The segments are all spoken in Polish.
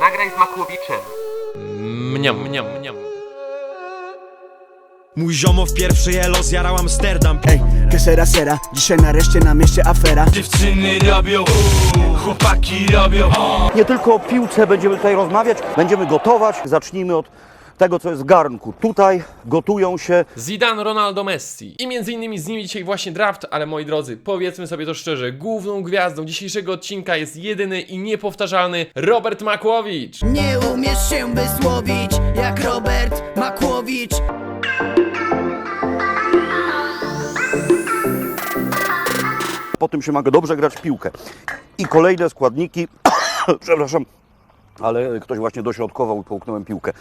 Nagraj z Makłowiczem. Mniam, mniam, mniam. Mój ziomo w pierwszy elo zjarał Amsterdam Ej, kesera sera, dzisiaj nareszcie na mieście afera Dziewczyny robią, chłopaki robią. Nie tylko o piłce będziemy tutaj rozmawiać, będziemy gotować. Zacznijmy od tego, co jest w garnku. Tutaj gotują się Zidane, Ronaldo, Messi. I między innymi z nimi dzisiaj właśnie draft, ale moi drodzy, powiedzmy sobie to szczerze, główną gwiazdą dzisiejszego odcinka jest jedyny i niepowtarzalny Robert Makłowicz. Nie umiesz się wysłowić jak Robert Makłowicz po tym się ma dobrze grać w piłkę. I kolejne składniki, przepraszam, ale ktoś właśnie dośrodkował i połknąłem piłkę.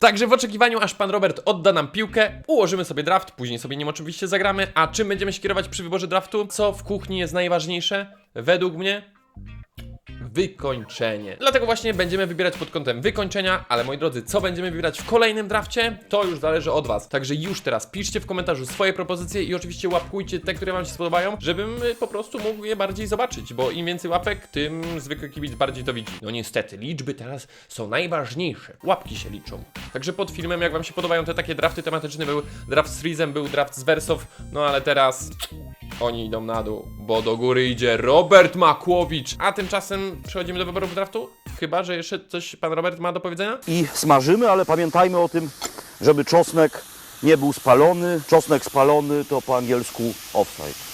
Także w oczekiwaniu, aż pan Robert odda nam piłkę, ułożymy sobie draft, później sobie nim oczywiście zagramy. A czym będziemy się kierować przy wyborze draftu? Co w kuchni jest najważniejsze? Według mnie wykończenie. Dlatego właśnie będziemy wybierać pod kątem wykończenia, ale moi drodzy, co będziemy wybierać w kolejnym drafcie, to już zależy od Was. Także już teraz piszcie w komentarzu swoje propozycje i oczywiście łapkujcie te, które Wam się spodobają, żebym y, po prostu mógł je bardziej zobaczyć, bo im więcej łapek, tym zwykły kibic bardziej to widzi. No niestety, liczby teraz są najważniejsze. Łapki się liczą. Także pod filmem, jak Wam się podobają te takie drafty tematyczne, był draft z Freezem, był draft z Wersow, no ale teraz oni idą na dół, bo do góry idzie Robert Makłowicz. A tymczasem przechodzimy do wyborów draftu? Chyba, że jeszcze coś pan Robert ma do powiedzenia? I smażymy, ale pamiętajmy o tym, żeby czosnek nie był spalony. Czosnek spalony to po angielsku offside.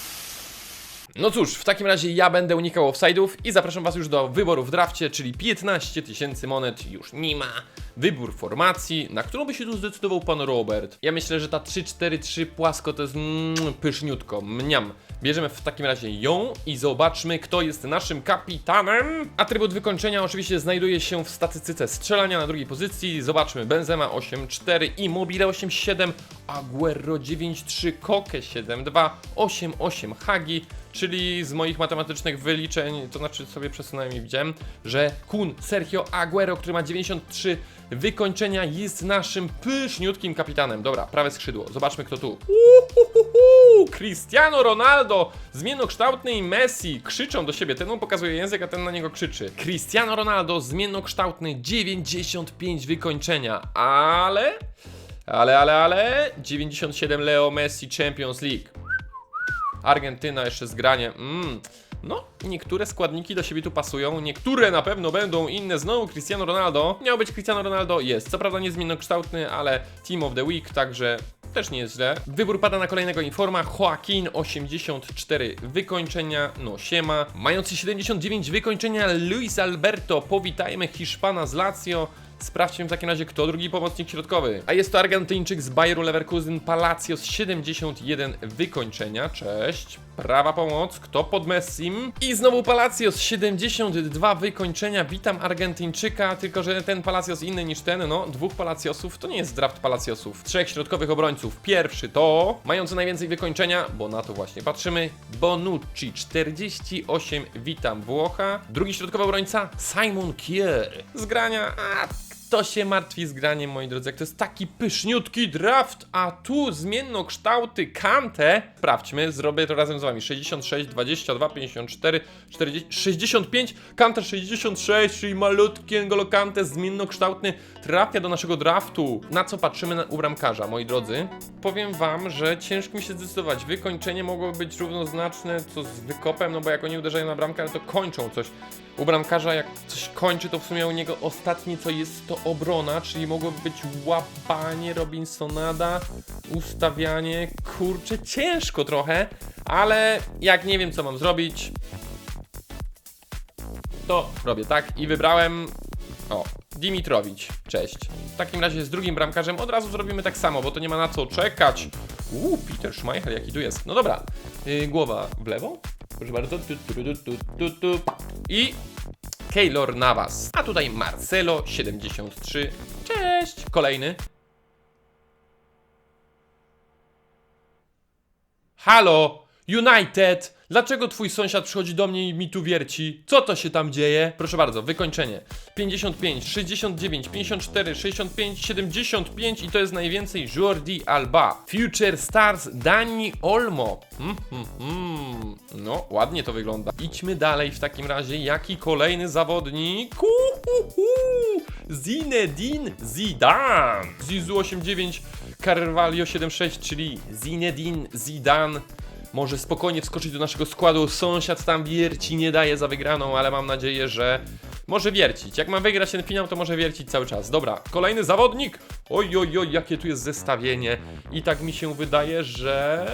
No cóż, w takim razie ja będę unikał offside'ów i zapraszam Was już do wyboru w drafcie, czyli 15 tysięcy monet już nie ma. Wybór formacji, na którą by się tu zdecydował pan Robert. Ja myślę, że ta 3-4-3 płasko to jest mm, pyszniutko, mniam. Bierzemy w takim razie ją i zobaczmy, kto jest naszym kapitanem. Atrybut wykończenia oczywiście znajduje się w statystyce strzelania na drugiej pozycji. Zobaczmy, Benzema 8-4, Immobile 8-7, Aguero 9-3, Koke 7-2, 8-8, Hagi, czyli z moich matematycznych wyliczeń, to znaczy sobie przesunąłem i widziałem, że Kun Sergio Aguero, który ma 93 wykończenia, jest naszym pyszniutkim kapitanem. Dobra, prawe skrzydło, zobaczmy kto tu. Uhuhuhu, Cristiano Ronaldo, zmiennokształtny i Messi krzyczą do siebie. Ten mu pokazuje język, a ten na niego krzyczy. Cristiano Ronaldo, zmiennokształtny, 95 wykończenia, ale... Ale, ale, ale... 97 Leo Messi Champions League. Argentyna jeszcze zgranie. Mm. No, niektóre składniki do siebie tu pasują, niektóre na pewno będą, inne znowu Cristiano Ronaldo. Miał być Cristiano Ronaldo, jest. Co prawda niezmiennokształtny, ale Team of the Week, także też nie jest źle. Wybór pada na kolejnego informa. Joaquin 84 wykończenia, no siema. Mający 79 wykończenia Luis Alberto, powitajmy Hiszpana z Lazio. Sprawdźmy w takim razie, kto drugi pomocnik środkowy. A jest to Argentyńczyk z Bayeru Leverkusen, Palacios 71 wykończenia. Cześć. Prawa pomoc, kto pod Messim? I znowu Palacios 72 wykończenia. Witam Argentyńczyka, tylko że ten Palacios inny niż ten. No, dwóch Palaciosów to nie jest draft Palaciosów. Trzech środkowych obrońców. Pierwszy to mający najwięcej wykończenia, bo na to właśnie patrzymy. Bonucci 48, witam Włocha. Drugi środkowy obrońca Simon Kier. Z grania, a kto się martwi z graniem, moi drodzy? Jak to jest taki pyszniutki draft, a tu zmiennokształty Kante. Sprawdźmy, zrobię to razem z wami. 66, 22, 54, 40, 65, Kante 66, czyli malutki N'Golo Kante, zmiennokształtny, trafia do naszego draftu. Na co patrzymy na, u bramkarza, moi drodzy? Powiem wam, że ciężko mi się zdecydować. Wykończenie mogło być równoznaczne co z wykopem, no bo jak oni uderzają na bramkę, ale to kończą coś. U bramkarza jak coś kończy, to w sumie u niego ostatnie co jest to obrona, czyli mogłoby być łapanie Robinsonada, ustawianie, kurczę, ciężko trochę, ale jak nie wiem co mam zrobić, to robię tak i wybrałem, o, Dimitrowicz, cześć. W takim razie z drugim bramkarzem od razu zrobimy tak samo, bo to nie ma na co czekać. Uuu, Peter Schmeichel, jaki tu jest. No dobra, yy, głowa w lewo, proszę bardzo, tu, tu, tu, tu, tu, tu. i Keylor Navas. A tutaj Marcelo 73. Cześć! Kolejny. Halo! United! Dlaczego twój sąsiad przychodzi do mnie i mi tu wierci? Co to się tam dzieje? Proszę bardzo, wykończenie. 55, 69, 54, 65, 75 i to jest najwięcej Jordi Alba. Future Stars Dani Olmo. Hmm, hmm, hmm. No, ładnie to wygląda. Idźmy dalej w takim razie. Jaki kolejny zawodnik? Uhuhu. Zinedine Zidane. Zizu 89, Carvalho 76, czyli Zinedine Zidane może spokojnie wskoczyć do naszego składu. Sąsiad tam wierci, nie daje za wygraną, ale mam nadzieję, że może wiercić. Jak ma wygrać ten finał, to może wiercić cały czas. Dobra, kolejny zawodnik. Oj, oj, oj, jakie tu jest zestawienie. I tak mi się wydaje, że...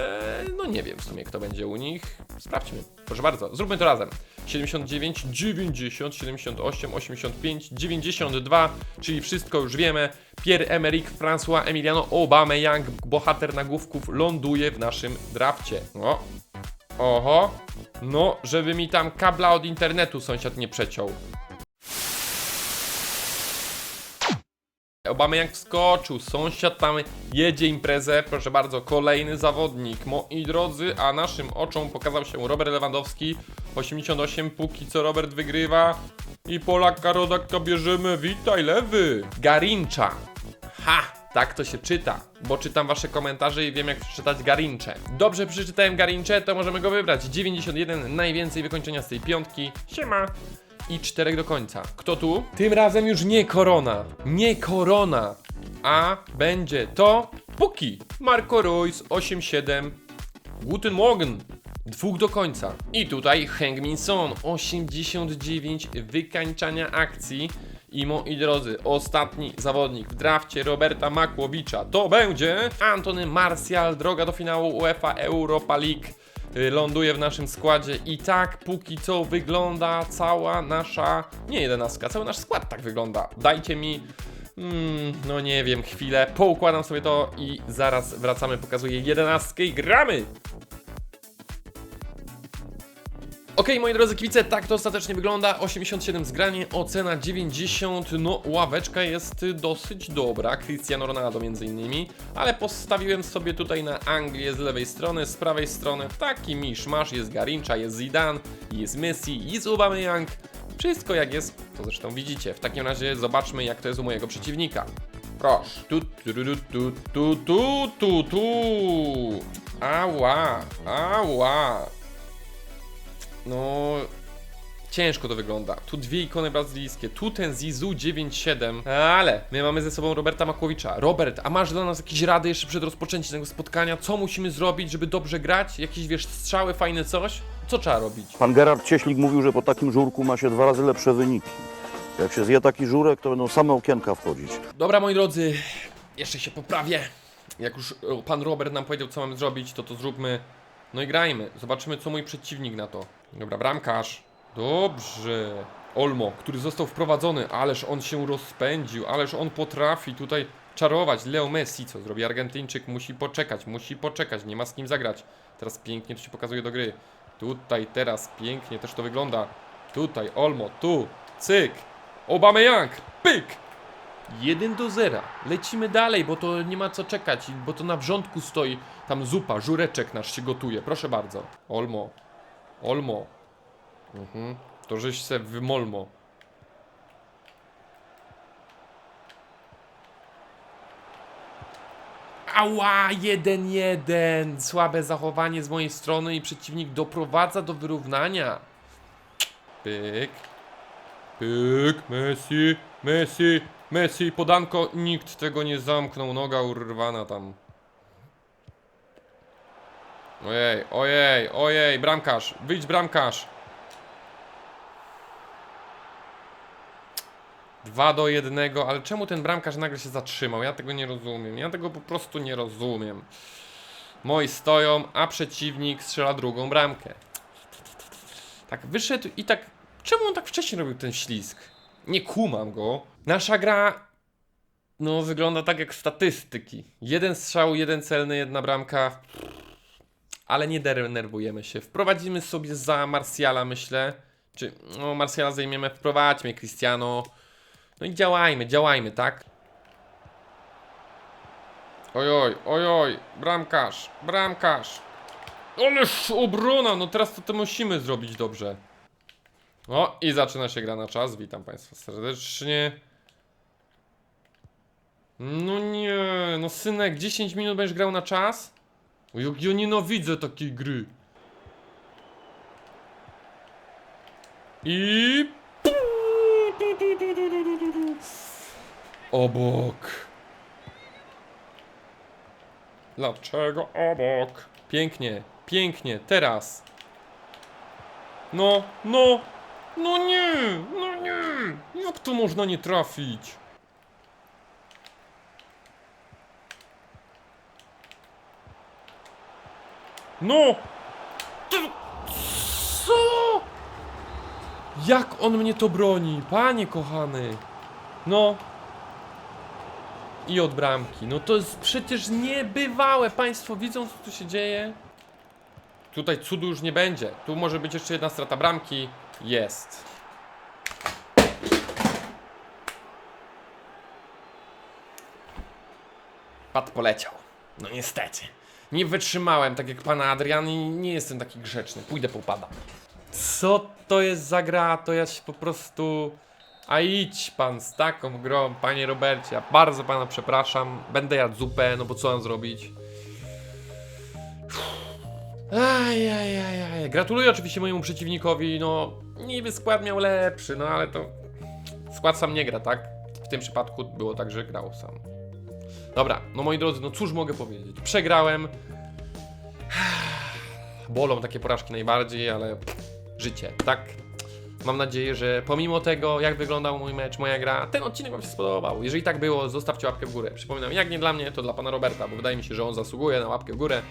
No nie wiem w sumie, kto będzie u nich. Sprawdźmy. Proszę bardzo, zróbmy to razem. 79, 90, 78, 85, 92, czyli wszystko już wiemy. Pierre-Emerick François Emiliano Aubameyang, bohater nagłówków, ląduje w naszym drafcie. O, oho, no, żeby mi tam kabla od internetu sąsiad nie przeciął. Aubameyang wskoczył, sąsiad tam jedzie imprezę, proszę bardzo, kolejny zawodnik, moi drodzy, a naszym oczom pokazał się Robert Lewandowski, 88, póki co Robert wygrywa. I Polaka Rodaka bierzemy, witaj lewy, Garincha, ha, tak to się czyta, bo czytam wasze komentarze i wiem jak przeczytać Garincze. Dobrze przeczytałem Garincze, to możemy go wybrać, 91, najwięcej wykończenia z tej piątki, siema i czterech do końca. Kto tu? Tym razem już nie korona. Nie korona. A będzie to Puki. Marco Reus 8-7. Guten Morgen. Dwóch do końca. I tutaj Heng Min Son 89 wykańczania akcji. I moi drodzy, ostatni zawodnik w drafcie Roberta Makłowicza to będzie Antony Martial, droga do finału UEFA Europa League ląduje w naszym składzie i tak póki co wygląda cała nasza, nie jedenastka, cały nasz skład tak wygląda. Dajcie mi, mm, no nie wiem, chwilę, poukładam sobie to i zaraz wracamy, pokazuję jedenastkę i gramy! Okej, moi drodzy kibice, tak to ostatecznie wygląda. 87 zgranie, ocena 90. No, ławeczka jest dosyć dobra. Cristiano Ronaldo między innymi, ale postawiłem sobie tutaj na Anglię z lewej strony, z prawej strony taki miszmasz. Jest Garincha, jest Zidane, jest Messi, jest Aubameyang. Wszystko jak jest, to zresztą widzicie. W takim razie zobaczmy, jak to jest u mojego przeciwnika. Proszę. Tu, tu, tu, tu, tu, tu, tu, tu. Ała, ała. No, ciężko to wygląda. Tu dwie ikony brazylijskie, tu ten Zizu 9-7, ale my mamy ze sobą Roberta Makłowicza. Robert, a masz dla nas jakieś rady jeszcze przed rozpoczęciem tego spotkania? Co musimy zrobić, żeby dobrze grać? Jakieś, wiesz, strzały, fajne coś? Co trzeba robić? Pan Gerard Cieślik mówił, że po takim żurku ma się dwa razy lepsze wyniki. Jak się zje taki żurek, to będą same okienka wchodzić. Dobra, moi drodzy, jeszcze się poprawię. Jak już e, pan Robert nam powiedział, co mamy zrobić, to to zróbmy. No i grajmy. Zobaczymy, co mój przeciwnik na to. Dobra, bramkarz. Dobrze. Olmo, który został wprowadzony, ależ on się rozpędził, ależ on potrafi tutaj czarować. Leo Messi, co zrobi Argentyńczyk, musi poczekać, musi poczekać, nie ma z kim zagrać. Teraz pięknie to się pokazuje do gry. Tutaj, teraz pięknie też to wygląda. Tutaj, Olmo, tu, cyk. Aubameyang, pyk. 1 do 0. Lecimy dalej, bo to nie ma co czekać, bo to na wrzątku stoi tam zupa, żureczek nasz się gotuje. Proszę bardzo. Olmo. Olmo. Mhm. To żeś se wymolmo. Ała, 1-1. Słabe zachowanie z mojej strony i przeciwnik doprowadza do wyrównania. Pyk. Pyk, Messi, Messi, Messi, podanko, nikt tego nie zamknął, noga urwana tam. Ojej, ojej, ojej, bramkarz, wyjdź bramkarz. 2 do 1, ale czemu ten bramkarz nagle się zatrzymał? Ja tego nie rozumiem, ja tego po prostu nie rozumiem. Moi stoją, a przeciwnik strzela drugą bramkę. Tak wyszedł i tak. Czemu on tak wcześnie robił ten ślizg? Nie kumam go. Nasza gra. No, wygląda tak jak statystyki. Jeden strzał, jeden celny, jedna bramka. Ale nie denerwujemy się. Wprowadzimy sobie za Marsjala, myślę. Czy, no, Marsjala zajmiemy, wprowadźmy Cristiano. No i działajmy, działajmy, tak? Ojoj, ojoj, bramkarz, bramkarz. Ależ obrona, no teraz to, to musimy zrobić dobrze. O, i zaczyna się gra na czas. Witam Państwa serdecznie. No nie, no synek, 10 minut będziesz grał na czas? Jak ja nienawidzę takiej gry. I... Obok. Dlaczego obok? Pięknie, pięknie, teraz. No, no, no nie, no nie. Jak to można nie trafić? No! Co? Jak on mnie to broni, panie kochany? No. I od bramki. No to jest przecież niebywałe. Państwo widzą, co tu się dzieje? Tutaj cudu już nie będzie. Tu może być jeszcze jedna strata bramki. Jest. Pat poleciał. No niestety. Nie wytrzymałem, tak jak pana Adrian i nie jestem taki grzeczny. Pójdę popada. Co to jest za gra? To ja się po prostu... A idź pan z taką grą, panie Robercie. Ja bardzo pana przepraszam. Będę jadł zupę, no bo co mam zrobić? Aj, aj, aj, aj. Gratuluję oczywiście mojemu przeciwnikowi. No, niby skład miał lepszy, no ale to. Skład sam nie gra, tak? W tym przypadku było tak, że grał sam. Dobra, no moi drodzy, no cóż mogę powiedzieć? Przegrałem. Bolą takie porażki najbardziej, ale życie, tak? Mam nadzieję, że pomimo tego, jak wyglądał mój mecz, moja gra, ten odcinek Wam się spodobał. Jeżeli tak było, zostawcie łapkę w górę. Przypominam, jak nie dla mnie, to dla pana Roberta, bo wydaje mi się, że on zasługuje na łapkę w górę.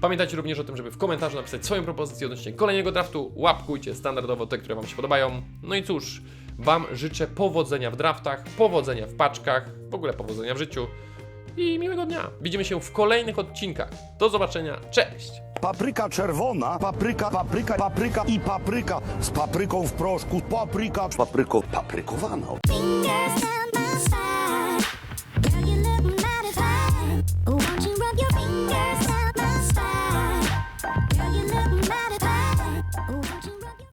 Pamiętajcie również o tym, żeby w komentarzu napisać swoją propozycję odnośnie kolejnego draftu. Łapkujcie standardowo te, które Wam się podobają. No i cóż, Wam życzę powodzenia w draftach, powodzenia w paczkach, w ogóle powodzenia w życiu i miłego dnia. Widzimy się w kolejnych odcinkach. Do zobaczenia, cześć! Papryka czerwona, papryka, papryka, papryka i papryka z papryką w proszku, papryka Papryko, paprykowana.